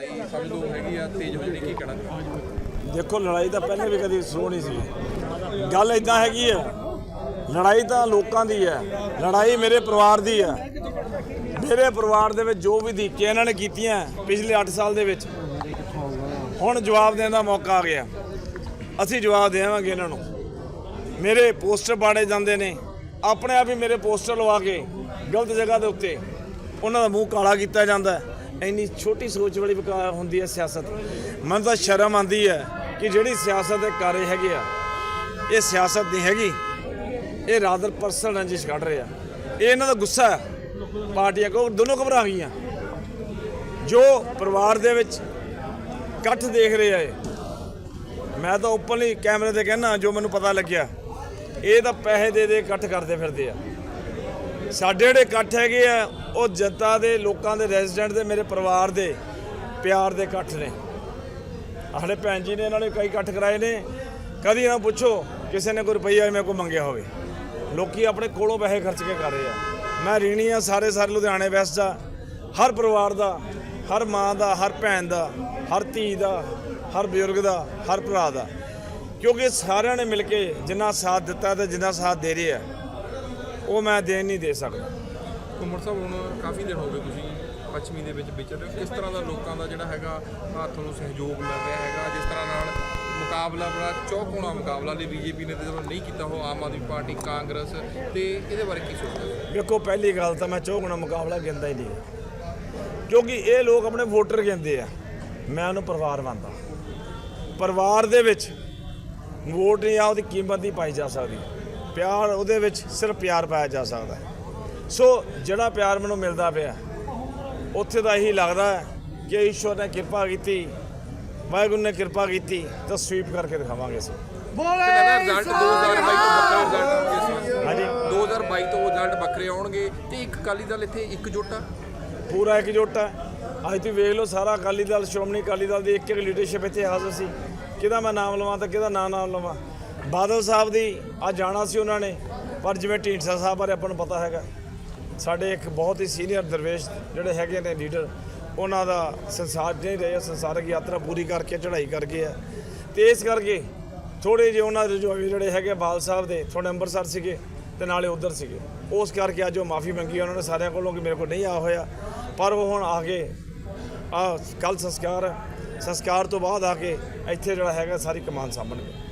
ਲੜਾਈ ਸਮਝੋ ਹੈਗੀ ਆ ਤੇਜ਼ ਹੋ ਜਾਣੀ ਕੀ ਕਹਿਣਾ ਦੇਖੋ, ਲੜਾਈ ਤਾਂ ਪਹਿਲੇ ਵੀ ਕਦੀ ਸ਼ੁਰੂ ਨਹੀਂ ਸੀ। ਗੱਲ ਇਦਾਂ ਹੈਗੀ ਹੈ, ਲੜਾਈ ਤਾਂ ਲੋਕਾਂ ਦੀ ਹੈ, ਲੜਾਈ ਮੇਰੇ ਪਰਿਵਾਰ ਦੀ ਹੈ। ਮੇਰੇ ਪਰਿਵਾਰ ਦੇ ਵਿੱਚ ਜੋ ਵੀ ਦੀਕੀਆਂ ਇਹਨਾਂ ਨੇ ਕੀਤੀਆਂ ਪਿਛਲੇ 8 ਸਾਲ ਦੇ ਵਿੱਚ, ਹੁਣ ਜਵਾਬ ਦੇਣ ਦਾ ਮੌਕਾ ਆ ਗਿਆ। ਅਸੀਂ ਜਵਾਬ ਦੇਵਾਂਗੇ ਇਹਨਾਂ ਨੂੰ। ਮੇਰੇ ਪੋਸਟਰ ਬਾੜੇ ਜਾਂਦੇ ਨੇ, ਆਪਣੇ ਆਪ ਹੀ ਮੇਰੇ ਪੋਸਟਰ ਲਵਾ ਕੇ ਗਲਤ ਜਗ੍ਹਾ ਦੇ ਉੱਤੇ ਉਹਨਾਂ ਦਾ ਮੂੰਹ ਕਾਲਾ ਕੀਤਾ ਜਾਂਦਾ ਹੈ। ਇੰਨੀ ਛੋਟੀ ਸੋਚ ਵਾਲੀ ਵਿਕਾ ਹੁੰਦੀ ਹੈ ਸਿਆਸਤ। ਮਨ ਤਾਂ ਸ਼ਰਮ ਆਂਦੀ ਹੈ ਕਿ ਜਿਹੜੀ ਸਿਆਸਤ ਦੇ ਕਾਰੇ ਹੈਗੇ ਆ, ਇਹ ਸਿਆਸਤ ਨਹੀਂ ਹੈਗੀ। ਇਹ ਰਾਦਰ ਪਰਸਨਲ ਰੰਜਿਸ਼ ਕੱਢ ਰਹੇ ਆ। ਇਹ ਇਹਨਾਂ ਦਾ ਗੁੱਸਾ ਹੈ। ਪਾਰਟੀਆਂ ਕੋ ਦੋਨੋਂ ਘਬਰਾ ਗਈਆਂ। ਜੋ ਪਰਿਵਾਰ ਦੇ ਵਿੱਚ ਇਕੱਠ ਦੇਖ ਰਹੇ ਆ ਇਹ, ਮੈਂ ਤਾਂ ਓਪਨਲੀ ਕੈਮਰੇ ਤੇ ਕਹਿਣਾ ਜੋ ਮੈਨੂੰ ਪਤਾ ਲੱਗਿਆ, ਇਹ ਤਾਂ ਪੈਸੇ ਦੇ ਦੇ ਇਕੱਠ ਕਰਦੇ ਫਿਰਦੇ ਆ। ਸਾਡੇ ਜਿਹੜੇ ਇਕੱਠ ਹੈਗੇ ਆ, ਉਹ ਜਨਤਾ ਦੇ, ਲੋਕਾਂ ਦੇ ਰੈਜ਼ੀਡੈਂਟ ਦੇ, ਮੇਰੇ ਪਰਿਵਾਰ ਦੇ, ਪਿਆਰ ਦੇ ਇਕੱਠ ਨੇ। ਸਾਡੇ ਭੈਣ ਜੀ ਨੇ ਇਹਨਾਂ ਨੇ ਕਈ ਇਕੱਠ ਕਰਾਏ ਨੇ। ਕਦੀ ਨਾ ਪੁੱਛੋ ਕਿਸੇ ਨੇ ਕੋਈ ਰੁਪਈਆ ਮੇਰੇ ਕੋਲ ਮੰਗਿਆ ਹੋਵੇ। ਲੋਕੀ ਆਪਣੇ ਕੋਲੋਂ ਪੈਸੇ ਖਰਚ ਕੇ ਕਰ ਰਹੇ ਆ। ਮੈਂ ਰੀਣੀ ਆ, ਸਾਰੇ ਸਾਰੇ ਲੁਧਿਆਣੇ ਵੈਸਟ ਦਾ। ਹਰ ਪਰਿਵਾਰ ਦਾ, ਹਰ ਮਾਂ ਦਾ, ਹਰ ਭੈਣ ਦਾ, ਹਰ ਧੀ ਦਾ, ਹਰ ਬਜ਼ੁਰਗ ਦਾ, ਹਰ ਭਰਾ ਦਾ। ਕਿਉਂਕਿ ਸਾਰਿਆਂ ਨੇ ਮਿਲ ਕੇ ਜਿੰਨਾ ਸਾਥ ਦਿੱਤਾ ਤੇ ਜਿੰਨਾ ਸਾਥ ਦੇ ਰਹੇ ਆ। ਉਹ ਮੈਂ ਦੇਣ ਨਹੀਂ ਦੇ ਸਕਦਾ। ਕੁਮਰ ਸਾਹਿਬ ਹੁਣ ਕਾਫੀ ਦਿਨ ਹੋ ਗਏ ਤੁਸੀਂ ਪੱਛਮੀ ਦੇ ਵਿੱਚ ਵਿਚਰ ਰਹੇ ਹੋ। ਕਿਸ ਤਰ੍ਹਾਂ ਦਾ ਲੋਕਾਂ ਦਾ ਜਿਹੜਾ ਹੈਗਾ ਆਹ ਤੁਹਾਨੂੰ ਸਹਿਯੋਗ ਮਿਲ ਰਿਹਾ ਹੈਗਾ? ਜਿਸ ਤਰ੍ਹਾਂ ਨਾਲ ਮੁਕਾਬਲਾ ਬੜਾ ਚੌਕੋਣਾ ਮੁਕਾਬਲਾ ਲਈ ਬੀਜੇਪੀ ਨੇ ਤੇ ਜਦੋਂ ਨਹੀਂ ਕੀਤਾ ਉਹ ਆਮ ਆਦਮੀ ਪਾਰਟੀ ਕਾਂਗਰਸ ਤੇ ਇਹਦੇ ਬਾਰੇ ਕੀ ਸੋਚਦੇ ਹੋ? ਵੇਖੋ ਪਹਿਲੀ ਗੱਲ ਤਾਂ ਮੈਂ ਚੌਗੁਣਾ ਮੁਕਾਬਲਾ ਗਿਣਦਾ ਹੀ ਨਹੀਂ। ਕਿਉਂਕਿ ਇਹ ਲੋਕ ਆਪਣੇ ਵੋਟਰ ਕਹਿੰਦੇ ਆ। ਮੈਂ ਉਹਨੂੰ ਪਰਿਵਾਰ ਮੰਨਦਾ। ਪਰਿਵਾਰ ਦੇ ਵਿੱਚ ਵੋਟ ਨਹੀਂ ਆ ਉਹਦੀ ਕੀਮਤ ਨਹੀਂ ਪਾਈ ਜਾ ਸਕਦੀ। ਪਿਆਰ ਉਹਦੇ ਵਿੱਚ ਸਿਰਫ ਪਿਆਰ ਪਾਇਆ ਜਾ ਸਕਦਾ। ਸੋ ਜਿਹੜਾ ਪਿਆਰ ਮੈਨੂੰ ਮਿਲਦਾ ਪਿਆ ਉੱਥੇ ਤਾਂ ਇਹੀ ਲੱਗਦਾ ਹੈ ਕਿ ਈਸ਼ਵਰ ਨੇ ਕਿਰਪਾ ਕੀਤੀ ਵਾਹਿਗੁਰੂ ਨੇ ਕਿਰਪਾ ਕੀਤੀ ਤਾਂ ਸਵੀਪ ਕਰਕੇ ਦਿਖਾਵਾਂਗੇ ਅਸੀਂ। ਤੇ ਰਿਜ਼ਲਟ 2022 ਤੋਂ ਰਿਜ਼ਲਟ ਆਉਣਗੇ ਇਸ ਵਾਰ ਹਾਂਜੀ। 2022 ਤੋਂ ਰਿਜ਼ਲਟ ਵੱਖਰੇ ਆਉਣਗੇ ਤੇ ਇੱਕ ਅਕਾਲੀ ਦਲ ਇੱਥੇ ਇਕਜੁੱਟ ਆ ਪੂਰਾ ਇਕਜੁੱਟ ਹੈ ਅੱਜ ਤੁਸੀਂ ਵੇਖ ਲਓ ਸਾਰਾ ਅਕਾਲੀ ਦਲ ਸ਼੍ਰੋਮਣੀ ਅਕਾਲੀ ਦਲ ਦੀ ਇੱਕ ਇੱਕ ਲੀਡਰਸ਼ਿਪ ਇੱਥੇ ਹਾਜ਼ਰ ਸੀ। ਕਿਹਦਾ ਮੈਂ ਨਾਮ ਲਵਾਂ ਤਾਂ ਕਿਹਦਾ ਨਾਂ ਨਾਮ ਲਵਾਂ? ਬਾਦਲ ਸਾਹਿਬ ਦੀ ਅੱਜ ਜਾਣਾ ਸੀ ਉਹਨਾਂ ਨੇ, ਪਰ ਜਿਵੇਂ ਢੀਂਡਸਾ ਸਾਹਿਬ ਬਾਰੇ ਆਪਾਂ ਨੂੰ ਪਤਾ ਹੈਗਾ, ਸਾਡੇ ਇੱਕ ਬਹੁਤ ਹੀ ਸੀਨੀਅਰ ਦਰਵੇਸ਼ ਜਿਹੜੇ ਹੈਗੇ ਨੇ ਲੀਡਰ ਉਹਨਾਂ ਦਾ ਸੰਸਾਰ ਨਹੀਂ ਰਹੇ, ਸੰਸਾਰਿਕ ਯਾਤਰਾ ਪੂਰੀ ਕਰਕੇ, ਚੜ੍ਹਾਈ ਕਰਕੇ ਗਏ ਆ। ਤੇ ਇਸ ਕਰਕੇ ਥੋੜੇ ਜਿਹੇ ਉਹਨਾਂ ਦੇ ਜੋ ਜਿਹੜੇ ਹੈਗੇ ਬਾਲ ਸਾਹਿਬ ਦੇ ਥੋੜੇ ਅੰਮ੍ਰਿਤਸਰ ਸੀਗੇ ਤੇ ਨਾਲੇ ਉਧਰ ਸੀਗੇ। ਉਸ ਕਰਕੇ ਅੱਜ ਉਹ ਮਾਫੀ ਮੰਗੀ ਉਹਨਾਂ ਨੇ ਸਾਰਿਆਂ ਕੋਲੋਂ ਕਿ ਮੇਰੇ ਕੋਲ ਨਹੀਂ ਆ ਹੋਇਆ। ਪਰ ਉਹ ਹੁਣ ਆ ਕੇ ਆ ਕੱਲ ਸੰਸਕਾਰ ਸੰਸਕਾਰ ਤੋਂ ਬਾਅਦ ਆ ਕੇ ਇੱਥੇ ਜਿਹੜਾ ਹੈਗਾ ਸਾਰੀ ਕਮਾਨ ਸਾਂਭਣਗੇ।